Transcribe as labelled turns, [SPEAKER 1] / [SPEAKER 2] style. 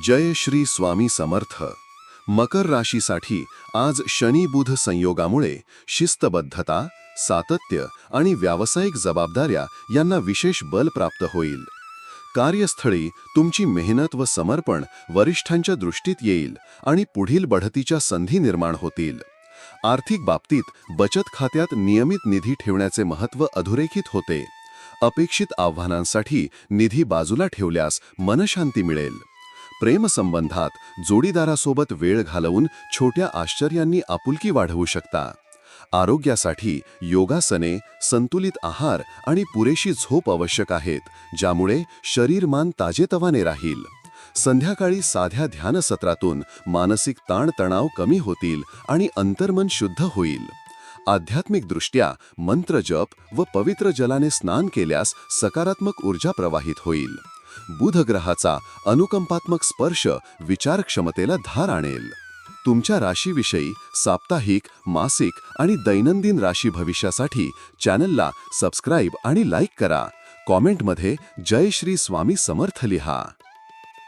[SPEAKER 1] जय श्री स्वामी समर्थ. मकर राशीसाठी आज शनी बुध संयोगामुळे शिस्तबद्धता सातत्य आणि व्यावसायिक जबाबदाऱ्या यांना विशेष बल प्राप्त होईल. कार्यस्थळी तुमची मेहनत व समर्पण वरिष्ठांच्या दृष्टीत येईल आणि पुढील बढतीच्या संधी निर्माण होतील. आर्थिक बाबतीत बचत खात्यात नियमित निधी ठेवण्याचे महत्त्व अधोरेखित होते. अपेक्षित आव्हानांसाठी निधी बाजूला ठेवल्यास मनशांती मिळेल. प्रेमसंबंधात जोडीदारासोबत वेळ घालवून छोट्या आश्चर्यांनी आपुलकी वाढवू शकता. आरोग्यासाठी योगासने संतुलित आहार आणि पुरेशी झोप आवश्यक आहेत ज्यामुळे शरीरमान ताजेतवाने राहील. संध्याकाळी साध्या ध्यानसत्रातून मानसिक ताणतणाव कमी होतील आणि अंतर्मन शुद्ध होईल. आध्यात्मिकदृष्ट्या मंत्रजप व पवित्र जलाने स्नान केल्यास सकारात्मक ऊर्जा प्रवाहित होईल. बुधग्रहाचा अनुकंपात्मक स्पर्श विचारक्षमतेला धार आणेल. तुमच्या राशीविषयी साप्ताहिक मासिक आणि दैनंदिन राशी भविष्यासाठी चॅनलला सबस्क्राईब आणि लाईक करा. कॉमेंटमध्ये जय श्री स्वामी समर्थ लिहा.